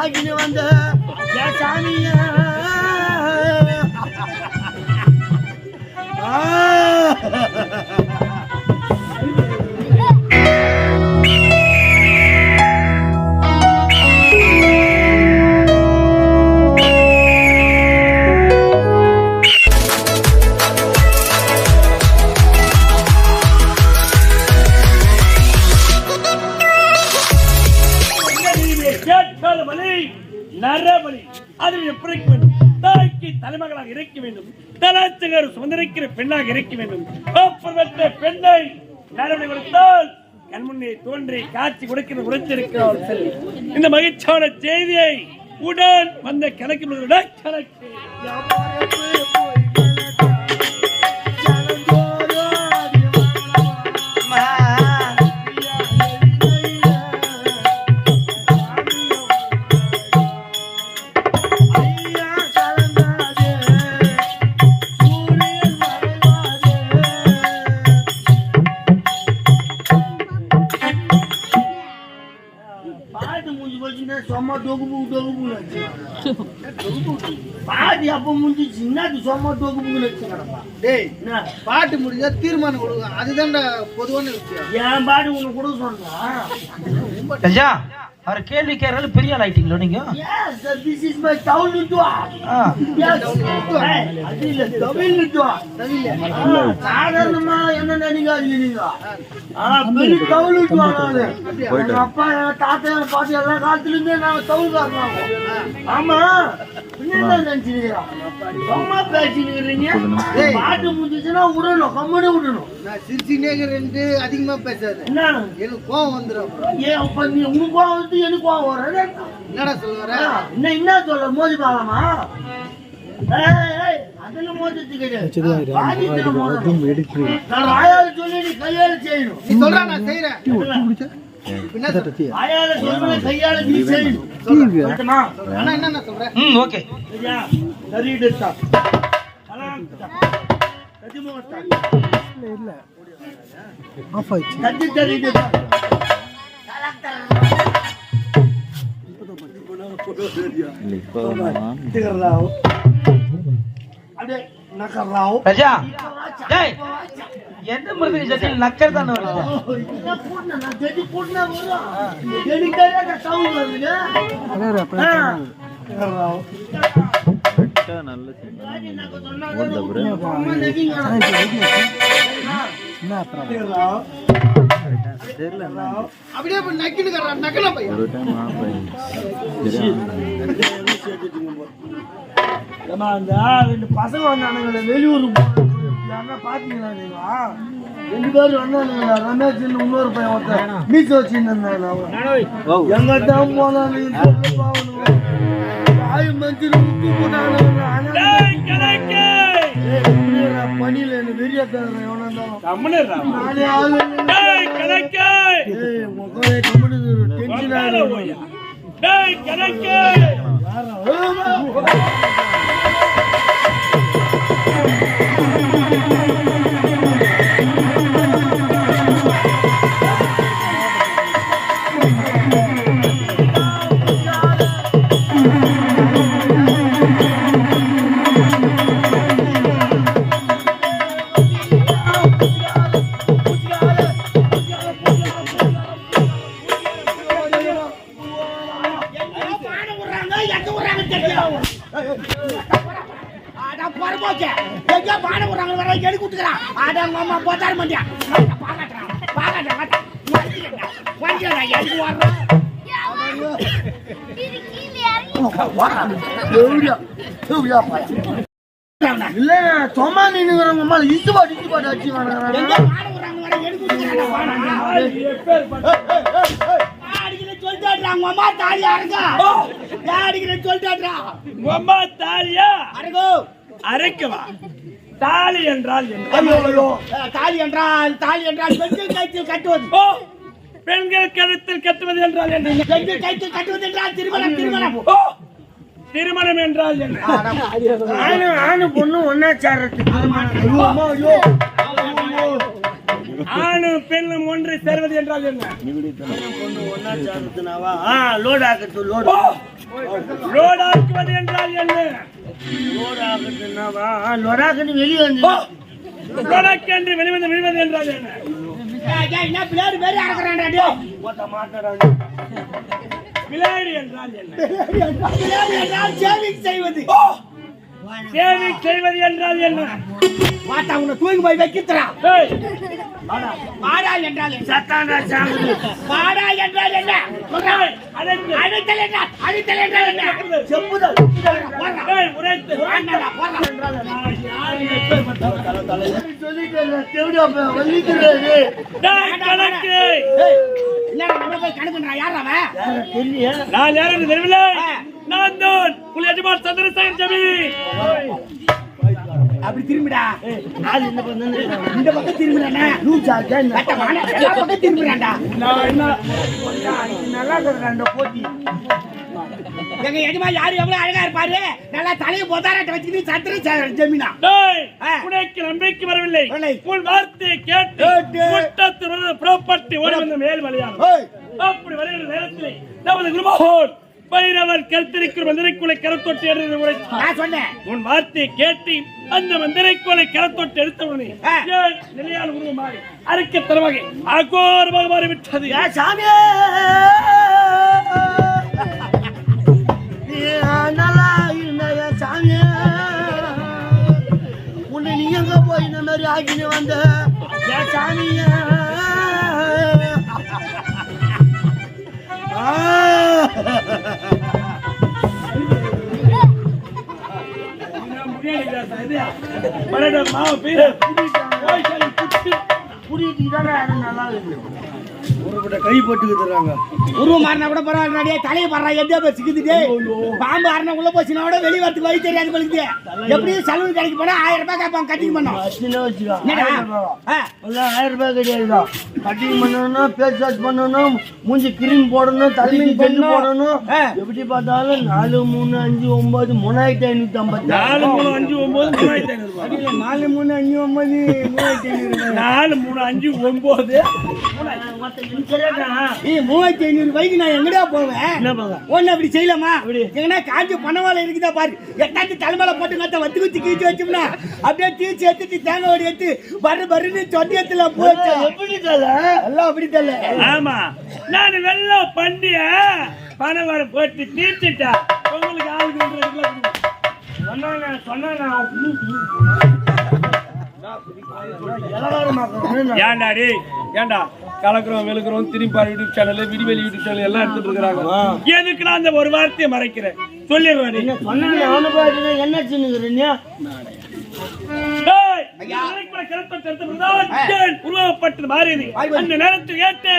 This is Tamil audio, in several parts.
ஆகினு வந்த என் தலாச்சகர் பெண்ணாக இருக்க வேண்டும். பெண்ணை நடவடிக்கை கொடுத்தால் கண் முன்னே தோன்றி காட்சி கொடுக்கிற உரைத்திருக்கிறார் செல்வி இந்த மகிழ்ச்சியான செய்தியை உடன் வந்த கணக்கு கணக்கு முடிஞ்சிச்சு என்னது சும்மா தொகுப்புன்னு வச்சுக்கிறப்பா டேய் என்ன? பாட்டு முடிஞ்சா தீர்மானம் கொடுங்க. அதுதான்டா பொதுவான விஷயம். என் பாட்டு உனக்கு கொடுக்க சொன்னா? அவர் கேள்வி கேட்கறது பெரிய ஆள் ஆயிட்டீங்களோ நீங்க town network. ஆ. Yes. Hey, அது இல்ல, தமிழ் network. ஆ, சாதாரணமா என்ன நினைக்காதீங்க நீங்க. ஆ, பெரிய தமிழ் network நானு. எங்க அப்பா, எங்க தாத்தா, எங்க பாட்டி எல்லா காலத்துல இருந்தே நாங்க தமிழ்காரங்க நாங்க. ஆமா என்ன நினைச்சிருக்கிறோம்? சும்மா பேசினுக்கிறீங்க. பாட்டு முடிஞ்சுச்சுன்னா விடணும், கம்முனு விடணும். நான் சிரிச்சுனே ரெண்டு அதிகமா பேசாத என்ன? எனக்கு கோவம் வந்துடும். ஏன் அப்ப நீ உனக்கு கோவம் வருது, எனக்கு கோவம் வரும். என்னடா சொல்ல வர என்ன என்ன சொல்ல மோதி பார்க்கலாமா ஏய், ஏய், அதெல்லாம் மோதிட்டு கிடையாது. பாதித்துல என்ன நக்கர் தானே திகர்ராவ். அப்படியே பையன். அந்த ரெண்டு பசங்க வந்தானுங்களே வெளியூர் யாருன்னா பாத்தீங்களா நீங்க ரெண்டு பேரும் வந்தானுங்களா ரமேஷ் இன்னொரு பையன் ஒருத்தன். மீச வச்சுருந்தாங்க எங்க தான் போனா நீ மஞ்சள் பணியில என்ன வெறியா தர்றேன் எவனா இருந்தாலும் நானே ஆளு ஏய் டென்ஷன் டேய், கணக்கு! எவ்வளோ பையன் இல்ல சும்மா நின்னுங்கிறவங்க மேல இட்டு பாட்டு இட்டு பாட்டு அடிச்சு அரைக்கவா தாலி என்றால் தாலி என்றால் தாலி என்றால் பெண்கள் கைத்தில் கட்டுவது பெண்கள் கழுத்தில் கட்டுவது என்றால் பெண்கள் கைத்தில் கட்டுவது என்றால் திருமணம் திருமணம் திருமணம் என்றால் என்ன ஆணு ஆணு பொண்ணு ஒன்னா. ஐயோ. ஆணும் பெண்ணும் ஒன்று சேர்வது என்றால் என்ன பொண்ணு ஒண்ணா சேர்ந்துனாவா? ஆ, load ஆக்கட்டும், load. லோடாக்குவது என்றால் என்ன Load ஆக்கட்டும்னாவா? ஆ, load ஆக்கட்டு வெளிய வந்து. லோடாக்கு என்று வெளிவந்து விழுவது என்றால் என்ன என்ன பிள்ளையாரு பேரு அடக்குறான்டா மாட்டடா. விளையாடி என்றால் என்ன? பிள்ளையாரு என்றால் சேவிங் செய்வது. சேவை செய்வது என்றால் என்ன மாட்டா உன்னை தூக்கி போய் வைக்கிறா பாடா என்றால். பாடா என்றால் என்ன. அழித்தல் அழித்தல் என்றால் செப்புதல். உரைத்து. கணக்கு. யார் அவன்? நான் தெரியவில்லை நான் தான் புலி எஜமான் சந்திரசேகர் ஜமி. அப்படி திரும்பிடா. ஆள் இந்த பக்கம் திரும்பிடானே லூசா, கேன். கட்ட வாடா எல்லா பக்கம் திரும்பிடாண்டா நான் என்ன? நல்லா அந்த போட்டி. எங்க எஜமா யாரு? எவ்வளவு அழகா இருப்பாரு? நல்லா தலையை பொதாராட்ட வச்சுக்கிட்டு சத்திர ஜமீனா. உனக்கு நம்பிக்கை வரவில்லை. உன் வார்த்தையை கேட்டு கேட்டு. முட்டத்து புறப்பட்டு ஓடி வந்த மேல் மலையாளம் அப்படி வருகிற நேரத்தில் நமது குருமகோன் பைரவர் கருத்திருக்கிற மந்திரைக்குலை கரத்தொட்டு என்று உரைத்தார் நான் சொன்னேன். உன் வார்த்தையை கேட்டு அந்த மந்திரைக்குலை கரத்தொட்டு எடுத்தவுடனே ஆ. ஏன் நிலையான உருவம் மாறி அறுக்கத்தனமாக அகோரமாக மாறிவிட்டது. சாமியே! நல்லா இருந்த சாமியே! உன்னை நீ எங்க போய் இந்த மாதிரி ஆக்கின்னு வந்த? சாமியே! மாவு பீர எனக்கு நல்லா இருக்கு ஒரு கை உருவம் மாறினா கூட பரவாயில்ல தலையை பாடுறா எந்த பேர் சிக்குது பாம்பு ஆறினா உள்ள போச்சுனா கூட வெளிய வரதுக்கு வழி தெரியாது பழுக்குது எப்படியும் சலூன் கடைக்கு போனா ஆயிரம் ரூபாய் கேட்பாங்க கட்டிங் பண்ணோம். ஆயிரம் ரூபாய். கட்டிங் பண்ணணும் பேஸ் வாஷ் பண்ணணும் மூஞ்சி கிரீம் போடணும் தலைக்கு ஜெல்லு போடணும். எப்படி பார்த்தாலும் நாலு மூணு அஞ்சு ஒன்பது மூணாயிரத்தி ஐநூத்தி ஐம்பத்தி நாலு மூணு அஞ்சு ஒன்பது மூணாயிரத்தி ஐநூறு நாலு மூணு அஞ்சு ஒன்பது மூவாயிரத்தி ஐநூறு நாலு மூணு அஞ்சு ஒன்பது. மூவாயிரத்தி ஐநூறு ரூபாய்க்கு நான் எங்கடா போவேன்? ஒண்ணு அப்படி செய்யலாமா? எங்கன்னா காஞ்சி பணவாளை இருக்குதா பாரு. எட்டாந்து தலைமையில போட்டு கத்த வத்து குத்தி கீச்சு வச்சோம்னா அப்படியே தீச்சு எடுத்துட்டு தேங்காய் ஓடி எடுத்து பரு பருன்னு சொத்தியத்துல போச்சு? எப்படி தல? எல்லாம் அப்படி தல்ல ஆமா. நான் வெள்ளம் பண்ணிய பணம் வர போட்டு தீர்த்துட்டா. உங்களுக்கு ஆளுக்கு ஏன்டா டேய்? ஏன்டா? கலக்குறோம் வெளுக்குறோம் திரும்பி யூடியூப் சேனல் விடிவெளி யூடியூப் சேனல் எல்லாம் எடுத்துட்டு இருக்காங்க எதுக்கு நான் அந்த ஒரு வார்த்தையை மறைக்கிறேன்? சொல்லிடுவேன் நீ. சொன்னாங்க? அவனு பாட்டு என்ன ஏன் உருவப்பட்டது மாறியது அந்த நேரத்தில் ஏற்று.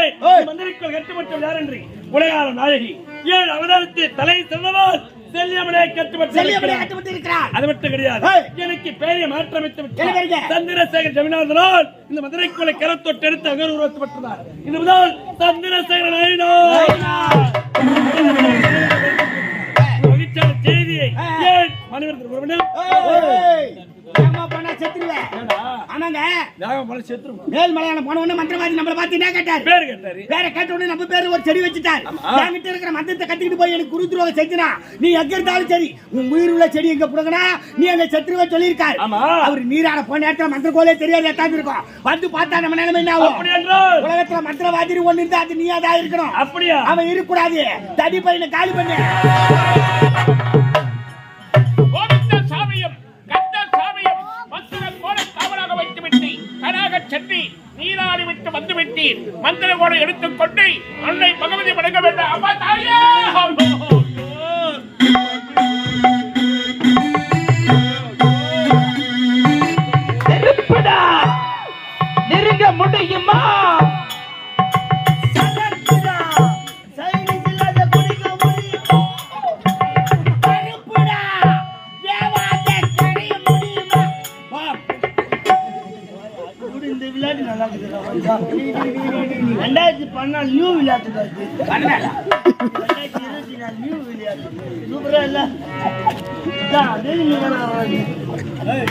மந்திரிக்குள் எட்டுப்பட்டது யார் என்று? உலகால நாயகி. ஏன் அவதாரத்தை தலை சிறந்தவால் செல்லியமனே கட்டுப்பட்டு செல்லியபடி கட்டுப்பட்டு இருக்கிறார் அது மட்டும் கிடையாது. எனக்கு பெரிய மாற்றமைத்து? சந்திரசேகர் ஜமீனாதனால் இந்த மதுரைக்குள்ள எடுத்து அகர் உருவத்துப்பட்டதார் இந்த முதல் சந்திரசேகர் மகிழ்ச்சியான செய்தியை ஏன் மனிதர்கள் உறவினர்? ஏம்மா பண்ணா செத்துருவேன் ஆமாங்க. வேகம் மேல் மலையாளம் போன உடனே மந்திரவாதி நம்மள பார்த்து என்ன கேட்டார்? பேர் கேட்டாரு. வேற கேட்ட உடனே நம்ம பேரு ஒரு செடி வச்சுட்டார். என்கிட்ட இருக்கிற மந்திரத்தை கட்டிக்கிட்டு போய் எனக்கு குரு துரோகம் செஞ்சுனா நீ எங்க இருந்தாலும் சரி உன் உயிர் உள்ள செடி எங்க புடுங்கனா நீ அங்க செத்துருவ சொல்லியிருக்காரு. அவர் நீராட போன நேரத்துல மந்திர கோலே தெரியாது எத்தாந்து இருக்கும் வந்து பார்த்தா நம்ம நிலைமை என்ன ஆகும்? உலகத்துல மந்திரவாதி ஒண்ணு இருந்தா அது நீயா தான் இருக்கணும். அப்படியா? அவன் இருக்கக்கூடாது. தடி பையனை காலி பண்ணு. கோவிந்த சாமியும் கந்த சாமியும் மந்திர போல காவலாக வைத்துவிட்டு கனாக சென்று நீராடி விட்டு வந்து மந்திர கோலை எடுத்துக்கொண்டு அன்னை பகவதி வணங்க வேண்டாம். அம்மா தாயே! நெருப்புடா! நெருங்க முடியுமா? நீங்க தானே வராது. ஏய்,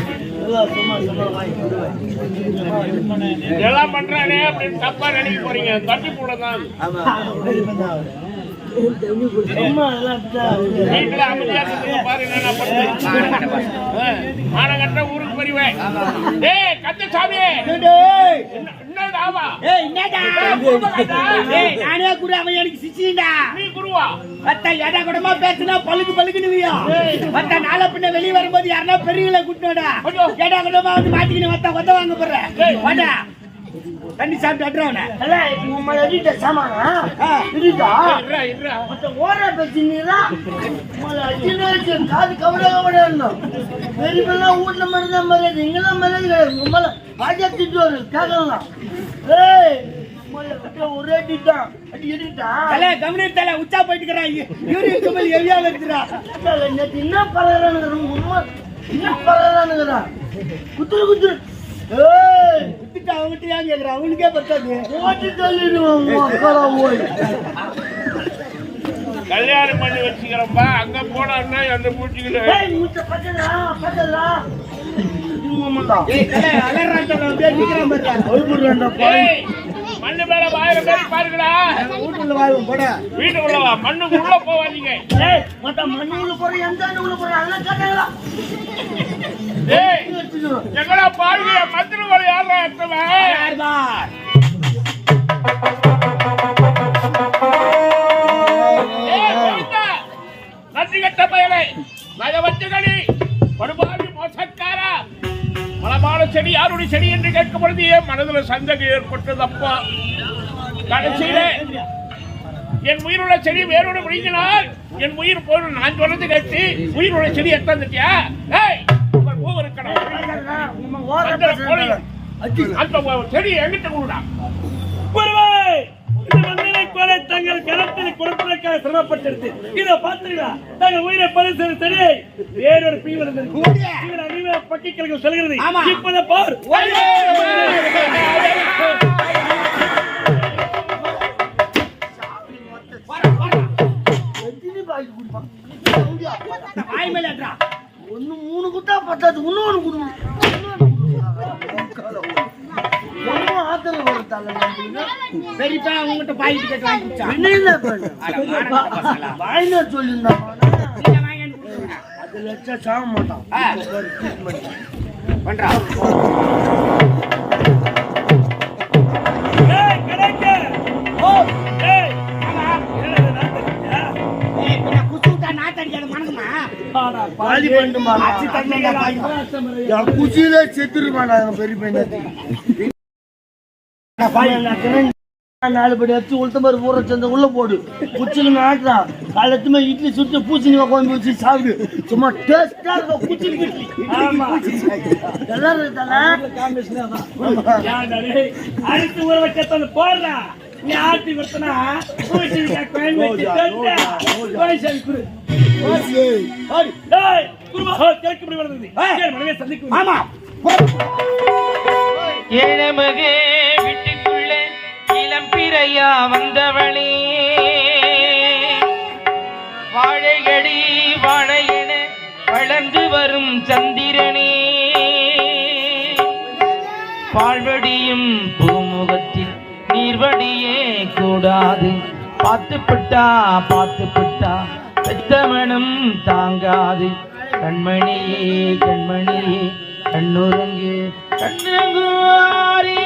எல்லாம் சும்மா சும்மா வாங்கி விடுவேன். இதெல்லாம் பண்றானே அப்படின்னு தப்பா நினைக்க போறீங்க. தட்டி போடதான். மானகட்ட ஊருக்கு போறிவேன் டேய் கந்தசாமி ஏய், என்னடா? ஏய், நானே கூட அவன் எனக்கு சிச்சிடா நீ குருவா? மத்த எடா கூடமா பேசுனா பழுக்கு பழுக்குனுவியா மத்த நாள பின்ன வெளிய வரும்போது யாருன்னா பெரியவங்களை கூட்டினோடா எடா கூடமா வந்து மாட்டிக்கின்னு மத்த கொத்த வாங்க போற வாடா. தண்ணி சாப்பிட்டு அட்றவன அல்ல, உம்மை எடிட்ட சாமானா? எடிட்டா? இருடா இருடா மத்த ஓர பேசினீங்களா? உம்மை அடிச்சுன்னு வச்சு காது கவட கவடன்னு. பெரிய பெரிய வீட்டுல மட்டும்தான் மரியாதை. இங்கெல்லாம் மரியாதை. உம்மைல ராஜா திட்டுவாரு, கேட்கலாம். ஏய், ஒரே அடிதான். அடி எடிட்டா? தல கவனித்தல உச்சா போயிட்டு இருக்கிறான் யூரி கமல் எவியா வருதுடா அத்தால, நேத்து என்ன பரவாயில்லைன்னு உம்மை என்ன பரவாயில்லைன்னு குத்துரு குத்துரு விட்டுட்டு அவங்ககிட்ட ஏன் கேக்குறான் அவனுக்கே பத்தாது. ஓட்டி அக்கால போய். கல்யாணம் பண்ணி வச்சுக்கிறப்பா அங்க போனா அந்த பூச்சிக்கிட்டு பாரு மண்ணு மேல வாயில பேசி பாருங்கடா. வீட்டுல வாழ்வோம் போட. வீட்டுக்குள்ள வா மண்ணுக்கு உள்ள போவாதீங்க. ஏய் மத்த மண்ணு உள்ள போற எந்த அண்ணு உள்ள போற அதெல்லாம் கேட்டாங்களா ஏய் எங்கடா பாருங்க மந்திர வரை யாரா எத்தவன் யார் பார் ஏய், போயிட்டா. நன்றி கெட்ட பயலே. நயவஞ்சகனி படுபாவி மோசக்காரா. மலமான செடி யாருடைய செடி என்று கேட்கும் பொழுது என் மனதுல சந்தேகம் ஏற்பட்டது அப்பா கடைசியிலே என் உயிருள்ள செடி வேரோடு முடிங்கினால் என் உயிர் போயிடும் நான் சொன்னது கேட்டு உயிருள்ள செடி எத்தந்துட்டியா ஏய் அந்த செடி எங்கிட்ட கொடுடா. குருவே இந்த மந்திரை கொலை தங்கள் கரத்தில் கொடுப்பதற்காக சிரமப்பட்டிருக்கு. இதை பார்த்தீங்களா தங்கள் உயிரை பரிசு சரி வேறொரு பீவன் இவர் அறிவை பக்கி கிழக்கு சொல்கிறது. இப்பத பார். வாய் மேல ஒண்ணு மூணு குட்டா பத்தாது இன்னொன்னு குடுக்கணும் ஆத்தல ஒரு தலை பெரியப்பா உங்ககிட்ட பாய்க்கு கேட்டு வாங்கி குடிச்சா. என்ன பண்ண வாயில சொல்லியிருந்தான் நீங்க வாங்கி வந்து கொடுங்க. அது லட்சம் சாக மாட்டான் ஆ. பண்றா. ஏய் கிடைக்க. ஓ ஏய். என்னது நாட்டறியா? ஏய் பின்ன குசு விட்டா நாத்தடிக்காத மணக்குமா? ஆனா, காலி பண்ணிட்டு அச்சி தண்ணிங்க பாய் என் குச்சியில செத்துருப்பான் பெரிய பையன். நாலு படி அச்சு உளுத்த மாதிரி ஊற சேர்ந்த உள்ள போடு. குச்சிக்கு நாட்டுறான் காலத்துமே இட்லி சுட்டு பூசணி குழம்பு வச்சு சாப்பிடு. சும்மா டேஸ்டா இருக்கும். குச்சிக்கு இட்லி? அரிசி ஊற வச்ச போடுறா. நீ ஆட்டி கொடுத்தனா வச்சு குரு ஏழமகே வீட்டுக்குள்ளே இளம் பிறையா வந்தவளே. வாழையடி வாழையென வளர்ந்து வரும் சந்திரனே. பால்வடியும் பூமுகத்தில் நீர்வடியே கூடாது. பார்த்துப்பட்டா பார்த்துப்பட்டா பார்த்து தாங்காது. கண்மணியே கண்மணியே கண்ணுறங்கு கண்ணுங்குவாரே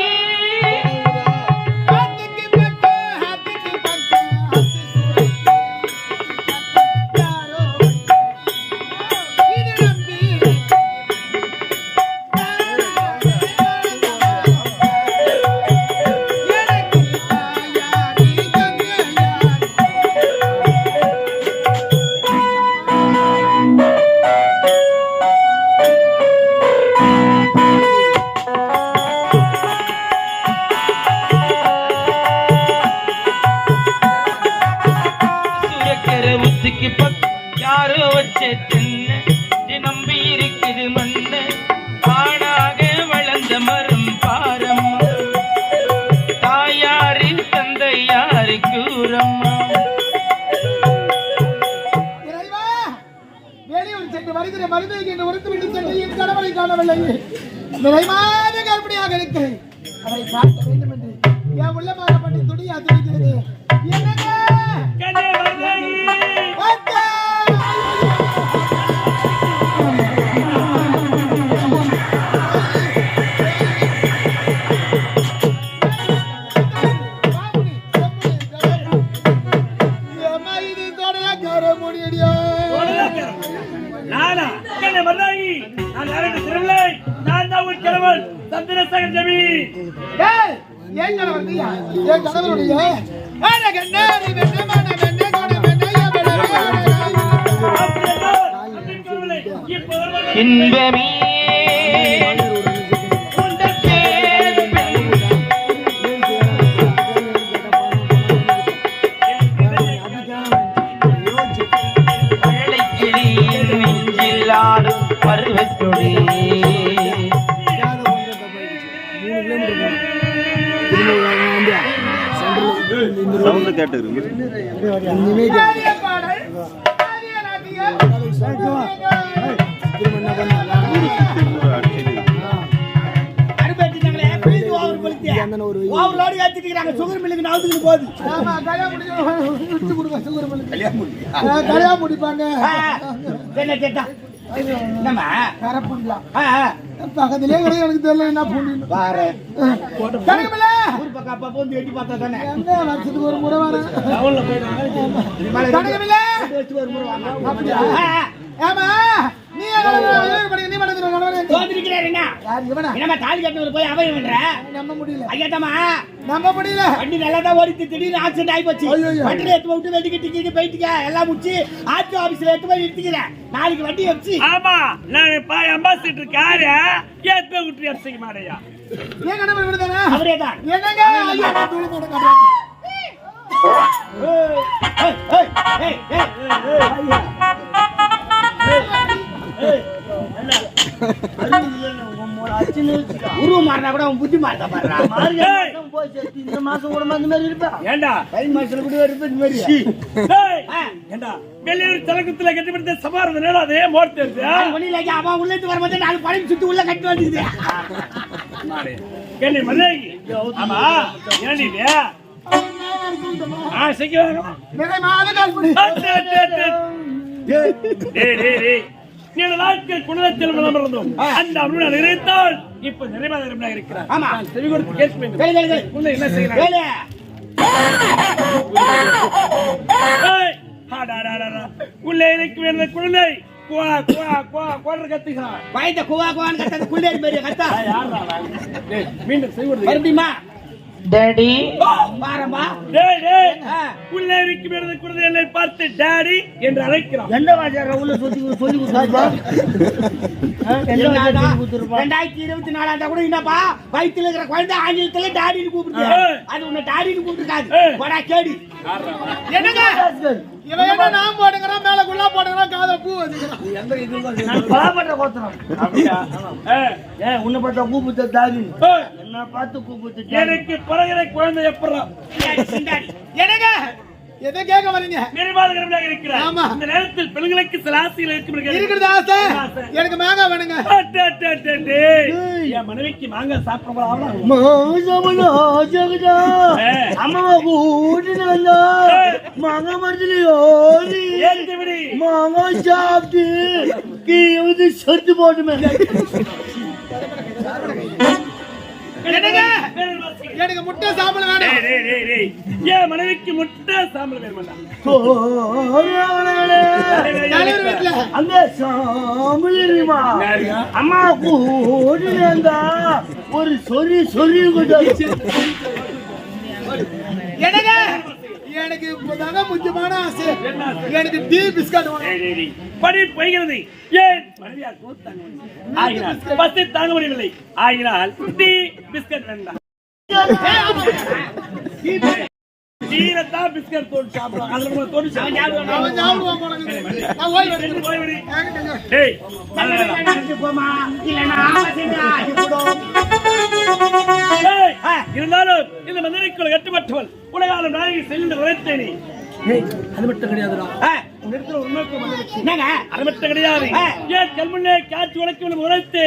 கொளுத்தியா ஓவர் லோடு ஏத்திட்டு இருக்காங்க சுகர் மில்லுக்கு நவுத்துக்கிட்டு போகுது ஆமா, கல்யாணம் கொடுங்க, சுகர் மில்லுக்கு. கல்யாணம் முடிப்பாங்க ஆ, என்ன கேட்டா என்னம்மா கரப்புங்களா ஆ, ஆ. பக்கத்திலே கிடையாது எனக்கு தெரியல என்ன பூண்டின்னு பாரு அப்பப்போ வந்து எட்டி பார்த்தா தானே? வருஷத்துக்கு ஒரு முறை வரேன் கணக்குமில்ல ஒரு முறை வாங்க. அப்படியா? ஆமா நீ என்ன பண்ணி நீ பண்ணி கணவன் தோந்திருக்கிறாரு என்ன யார் இவனா என்னம்மா தாலி கட்டினவர் போய் அவன் பண்ற நம்ப முடியல ஐயாட்டம்மா நம்ப முடியல வண்டி நல்லா தான் ஓடிட்டு திடீர்னு ஆக்சிடென்ட் ஆகி போச்சு. வண்டியில எடுத்து விட்டு வெட்டி கட்டி போயிட்டுக்க எல்லாம் முடிச்சு ஆர்டி ஆபீஸ்ல எடுத்து போய் நிறுத்திக்கிறேன் நாளைக்கு வண்டி வச்சு ஆமா நான் பாய் அம்பாசிடர் காரு ஏத்து விட்டு அடிச்சிக்க மாடையா ஏன் கணவன் விடுதானே அவரே தான் என்னங்க ஐயா நான் தூளி போட காட்டுறேன் உருவம் மாறினா கூட அவன் புத்தி மாறதா பாரு இந்த மாசம் கூட அந்த மாதிரி இருப்பா ஏண்டா? தை மாசத்துல கூட இருப்பது இந்த மாதிரி டேய், ஆ. ஏண்டா? வெளியூர் தலக்கத்துல கட்டிப்பிடித்த சமாரத நேரம் அதே மோர் தெரியுது அது ஒண்ணும் இல்லைங்க, அவன் உள்ள இருந்து வரும்போது நாலு பழம் சுத்தி உள்ள கட்டி வந்துக்குது கேள்வி மல்லாகி? ஆமா. ஏண்டி இது? ஆ சீக்கிரம். நிறைமாத கால்படி அட்டு, அட்டு, அட்டு. டேய், டேய், டேய். நீண்ட நாட்கள் குணத்தில் இருந்தோம். அந்த அருணை நிறைத்தால் இப்ப நிறைவாக இருக்கிறார். ஆமா. செவி கொடுத்து கேட்க வேண்டும். என்ன அடாடாடாடா. உள்ளே இருக்கு வேண்டிய குழந்தை. குவா குவா குவா குவா கத்துகிறான் பயந்த குவா குவான்னு கத்தாத குள்ளேறி பெரிய கத்தா. மீண்டும் மறுபடியுமா? டேடி பாரம்மா டேய் டேய். உள்ளே இருக்கு வேண்டிய குழந்தை என்னை பார்த்து டாடி என்று அழைக்கிறான். எந்த வாஜார? உள்ள சொல்லி சொல்லி? ரெண்டாயிரத்தி இருபத்தி ஆண்டா கூட என்னப்பா? வயித்துல இருக்கிற குழந்தை ஆங்கிலத்துல டாடின்னு கூப்பிடுது. அது உன்னை டாடின்னு கூப்பிட்டுருக்காது. போடா கேடி. என்னங்க? இவன் என்ன நான் போடுங்கிறான் மேல குள்ளா போடுங்கிறான் காதல பூ வச்சுக்கிறான். நான் பலாப்பட்ட அப்படியா ஏய், ஏன் உன்னை பார்த்தா கூப்பிட்ட தாரி ஏய், பார்த்து கூப்பிட்டு எனக்கு பிறகுற குழந்தை எப்படா. என்னங்க? எதை கேட்க வரீங்க இருக்கிறார் ஆமா. இந்த நேரத்தில் பெண்களுக்கு சில ஆசைகள் இருக்கும் இருக்கிறது ஆசை? எனக்கு மேங்கா வேணுங்க. என் மனைவிக்கு மாங்காய் சாப்பிட ஆகலாம் ஏய். அம்மாவை கூட்டிட்டு வந்தா மாங்க மரத்துலயோ. மாங்காய் சாப்பிட்டு கீழே செத்து போட்டுமே. எனக்கு முட்டை சாப்பிட வேணும். டேய், டேய், டேய், டேய். என் மனைவிக்கு முட்டை சாம்பல் வேணுமாடா தலைவர் வீட்டுல. அங்க சாம்பல் இருக்குமா? யாருங்க? அம்மா வந்தா ஒரு சொறி சொறி என்னங்க? எனக்கு இப்பதாங்க முக்கியமான ஆசை. எனக்கு டீ பிஸ்கட். படி போகிறது ஏன்? பசி தாங்க முடியவில்லை ஆகினால் டீ பிஸ்கட் வேண்டாம். கீரைத்தான் பிஸ்கட் போட்டு சாப்பிடுவோம் அதுல நம்ம தொட்டு இருந்தாலும் இந்த மந்திரிக்குள் கட்டுப்பட்டவள். உலகாலும் நாயகி செல்லின்ற உரைத்தேனி அது மட்டும் கிடையாதுடா. கிடையாது. ஏன் கல்முன்னே காட்சி உனக்கு உழைத்து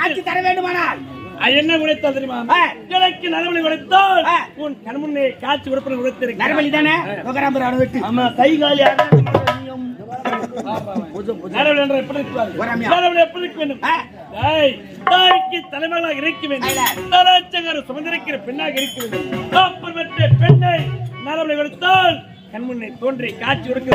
காட்சி தர வேண்டுமானால். என்ன உடைத்தால் தெரியுமா? எனக்கு நரம்பலி உடைத்தால் உன் கண்முன்னே காட்சி உறுப்பினர் உடைத்திருக்க நரம்பலி தானே? நோக்கராம்பர் அவனை விட்டு. தலைமையாக இருக்க வேண்டும்? சுமந்திருக்கிற பெண்ணாக இருக்க வேண்டும். பெண்ணை நரம்பலை கொடுத்தால் கண்முன்னை தோன்றி காட்சி உடுக்க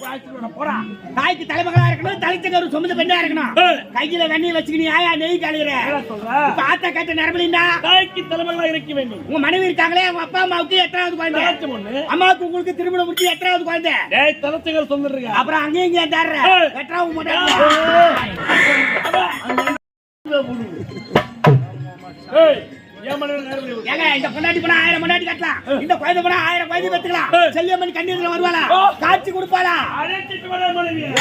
போறா. தாய்க்கு தலைமகளா இருக்கணும் தலைச்சங்கர் சுமந்த பெண்ணா இருக்கணும். கையில வெண்ணி வச்சுக்கினி ஆயா நெய் இப்ப ஆத்த கேட்ட நரபலின்னா தாய்க்கு தலைமகளாக இருக்க வேண்டும். உங்க மனைவி இருக்காங்களே உங்க அப்பா அம்மாவுக்கு எத்தனாவது குழந்தை? அம்மாவுக்கு உங்களுக்கு திருமணம் முடிச்சு எத்தனாவது குழந்தை? டேய் தலச்சகர் சொந்திருக்க அப்புறம் அங்கேயும் இங்கேயும் தர்ற ஏய். எத்தனாவது ஏங்க இந்த பொண்டாட்டி போனா ஆயிரம் பொண்டாட்டி கட்டலாம். இந்த குழந்தை போனா ஆயிரம் குழந்தை பெத்துக்கலாம் ஏய். செல்லியம்மன் கண்ணீர்ல வருவாளா. காட்சி கொடுப்பாளா? அழைச்சிட்டு வர மனைவியை.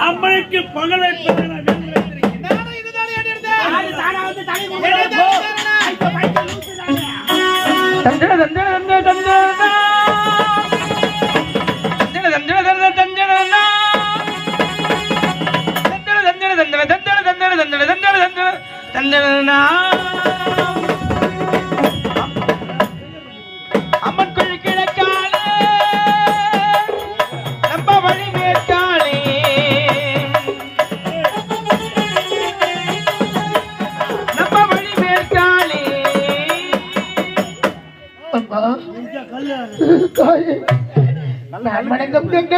அம்மனுக்கு பகல் வைப்பதை நான் வேண்டும் தந்தன தந்தன தந்தன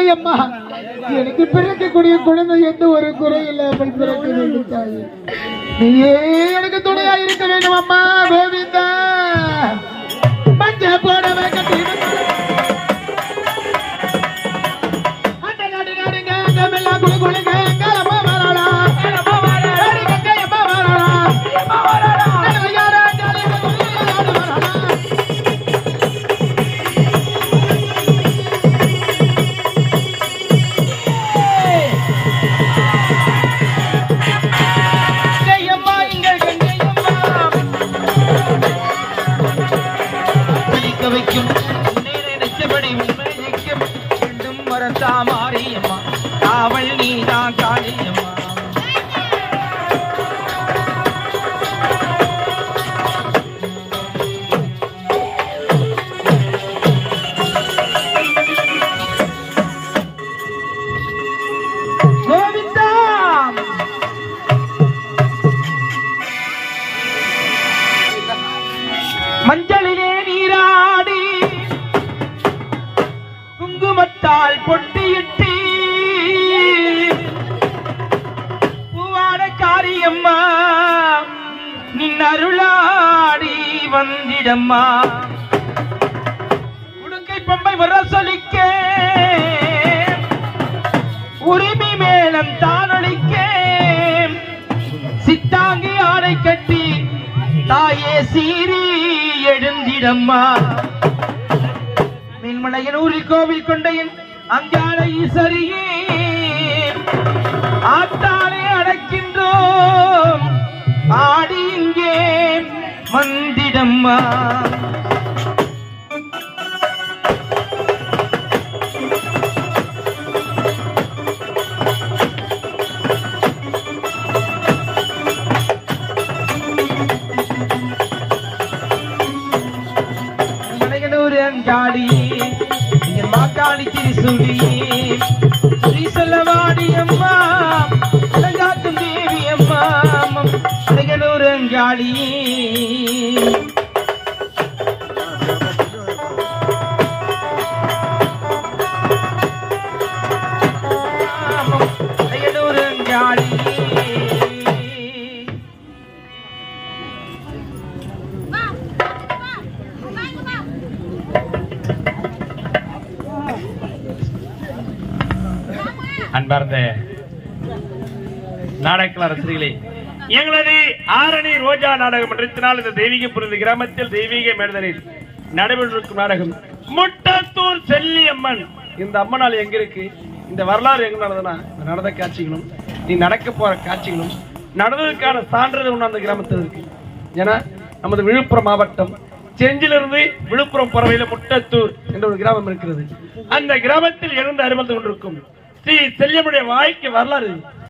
வணக்கம் அம்மா. எனக்கு பிறக்கக்கூடிய குழந்தை எந்த ஒரு குறை இல்லாமல் பிறக்க வேண்டும் தாயே. நீயே எனக்கு துணையா இருக்க வேண்டும் அம்மா. மேல்மலையனூரில் கோவில் கொண்டையன் அங்காள ஈசரியே ஆத்தாளே அடக்கின்றோம். ஆடி இங்கே வந்திடம்மா நாடக ரசிகர்களே எங்களது ஆரணி ரோஜா நாடக மன்றத்தினால் இந்த தெய்வீக புரிந்த கிராமத்தில் தெய்வீக மேடலில் நடைபெற்றிருக்கும் நாடகம். முட்டத்தூர் செல்லியம்மன். இந்த அம்மனால் எங்க இருக்கு? இந்த வரலாறு எங்க நடந்ததுன்னா நடந்த காட்சிகளும் நீ நடக்க போற காட்சிகளும் நடந்ததுக்கான சான்றிதழ் ஒன்று அந்த கிராமத்தில் இருக்கு. ஏன்னா நமது விழுப்புரம் மாவட்டம் செஞ்சிலிருந்து விழுப்புரம் பறவையில முட்டத்தூர் என்ற ஒரு கிராமம் இருக்கிறது. அந்த கிராமத்தில் இருந்து அருமந்து கொண்டிருக்கும் ஸ்ரீ செல்லியமுடைய வாய்க்கு வரலாறு